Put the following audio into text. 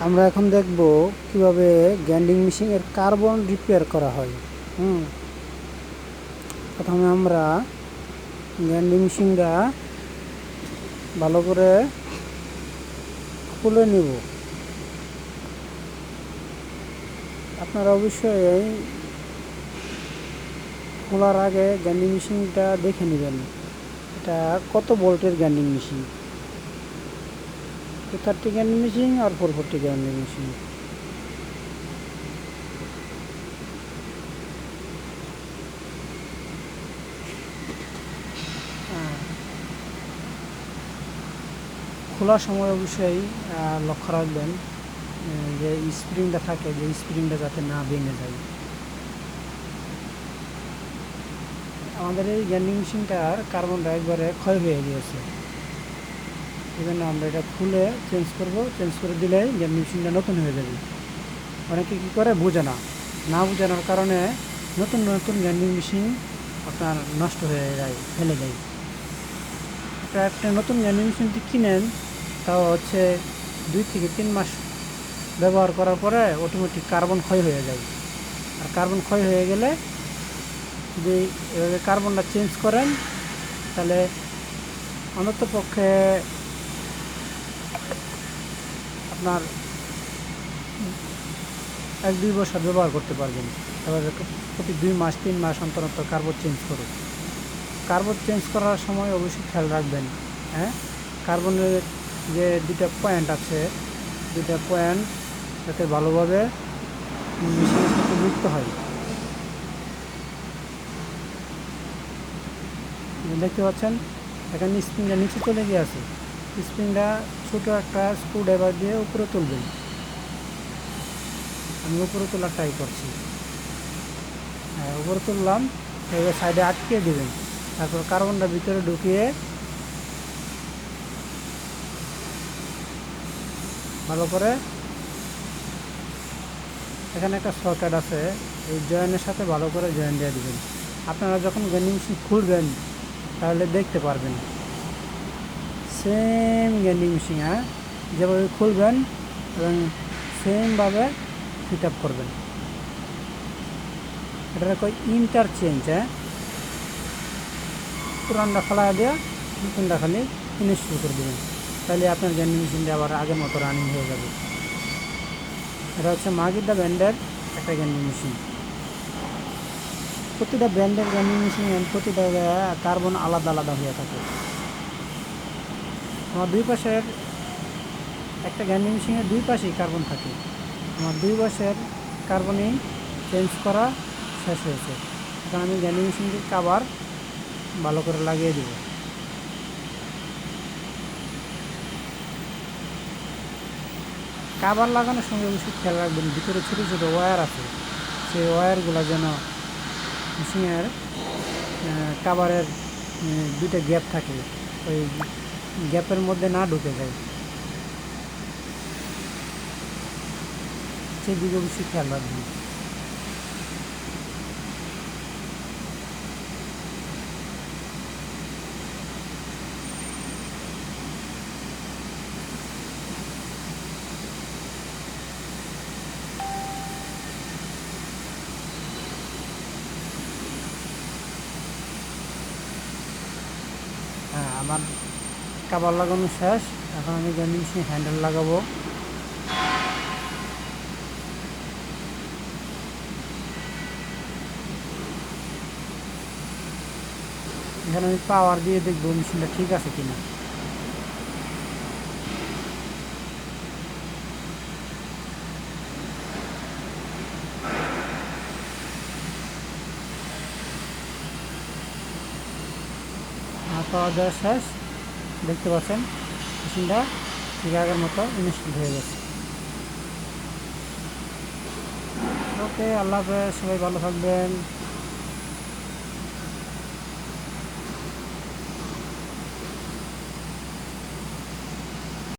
আমরা এখন দেখব কীভাবে গ্যান্ডিং মেশিনের কার্বন রিপেয়ার করা হয়। হুম। প্রথমে আমরা গ্যান্ডিং মেশিনটা ভালো করে খুলে নিব। আপনারা অবশ্যই খোলার আগে গ্যান্ডিং মেশিনটা দেখে নেবেন। এটা কত ভোল্টের grinding machine? Two thirty grinding machine আর ফোর ফোরটি গ্যান্ডিং মেশিন খোলার সময় অবশ্যই লক্ষ্য রাখবেন যে স্প্রিংটা থাকে, যে স্প্রিংটা যাতে না ভেঙে যায়। আমাদের এই গ্যান্ডিং মেশিনটার কার্বনটা একবারে ক্ষয় হয়ে গিয়েছে। জন্য আমরা এটা খুলে চেঞ্জ করব চেঞ্জ করে দিলেই গ্যান্ডিং মেশিনটা নতুন হয়ে যাবে। অনেকে কী করে? বোঝে না। না বোঝানোর কারণে নতুন নতুন গ্যান্ডিং মেশিন আপনার নষ্ট হয়ে যায়, ফেলে দেয়। একটা একটা নতুন গ্যান্ডিং মেশিন যদি কিনেন, তাও হচ্ছে দুই থেকে তিন মাস ব্যবহার করার পরে অটোমেটিক কার্বন ক্ষয় হয়ে যায়। আর কার্বন ক্ষয় হয়ে গেলে যদি কার্বনটা চেঞ্জ করেন, তাহলে অন্তত পক্ষে আপনার এক দুই বছর ব্যবহার করতে পারবেন। এবার প্রতি দুই মাস, তিন মাস অন্তর অন্তর কার্বন চেঞ্জ করুন। কার্বন চেঞ্জ করার সময় অবশ্যই খেয়াল রাখবেন হ্যাঁ? কার্বনের যে দুটা পয়েন্ট আছে দুটা পয়েন্ট যাতে ভালোভাবে মেশিনের যুক্ত হয়। দেখতে পাচ্ছেন, এখানে স্প্রিংটা নিচে চলে গিয়ে আছে। স্প্রিংটা ছোটো একটা স্ক্রু ড্রাইভার দিয়ে উপরে তুলবেন। আমি উপরে তোলার ট্রাই করছি। হ্যাঁ উপরে তুললাম, এবার সাইডে আটকে দেবেন। তারপর কার্বনটা ভিতরে ঢুকিয়ে ভালো করে এখানে একটা সকেট আছে, এই জয়েনের সাথে ভালো করে জয়েন দিয়ে দেবেন। আপনারা যখন মেশিন খুলবেন, তাহলে দেখতে পারবেন। সেম গ্যান্ডিং মেশিন যেভাবে খুলবেন এবং সেমভাবে ফিট আপ করবেন এটা কই ইন্টারচেঞ্জ হ্যাঁ পুরানটা ফেলা দিয়ে নতুনটা খালি ইনস্টল করে দেবেন তাহলে আপনার গ্যান্ডিং মেশিনটা আবার আগের মতো রানিং হয়ে যাবে এটা হচ্ছে মাগিদা ব্র্যান্ডের একটা গ্যান্ডিং মেশিন প্রতিটা ব্র্যান্ডের গ্যান্ডিং মেশিন প্রতিটা কার্বন আলাদা আলাদা হয়ে থাকে আমার দুই পাশের একটা গ্যান্ডিং মেশিনের দুই পাশেই কার্বন থাকে। আমার দুই পাশের কার্বনই চেঞ্জ করা শেষ হয়েছে। এখন আমি গ্যান্ডিং মেশিনটির কাবার ভালো করে লাগিয়ে দেব। কাবার লাগানোর সঙ্গে অবশ্যই খেয়াল রাখবেন, ভিতরে ছোটো ছোটো ওয়্যার আছে। সেই ওয়্যারগুলো যেন মেশিনের কাবারের দুইটা গ্যাপ থাকে। ওই গ্যাপের মধ্যে না ঢুকে যায় সেই দিকে অবশ্যই খেয়াল রাখবেন হ্যাঁ আমার কাবার লাগানো শেষ। এখন আমি গ্যান্ডিং মেশিন হ্যান্ডেল লাগাবো। এখানে আমি পাওয়ার দিয়ে দেখব মেশিনটা ঠিক আছে কিনা। পাওয়ার দেওয়া শেষ। দেখতে পাচ্ছেন, মেশিনটা ঠিক আগের মতো ইনস্টল হয়ে গেছে। ওকে, আল্লাহ হাফেজ, সবাই ভালো থাকবেন।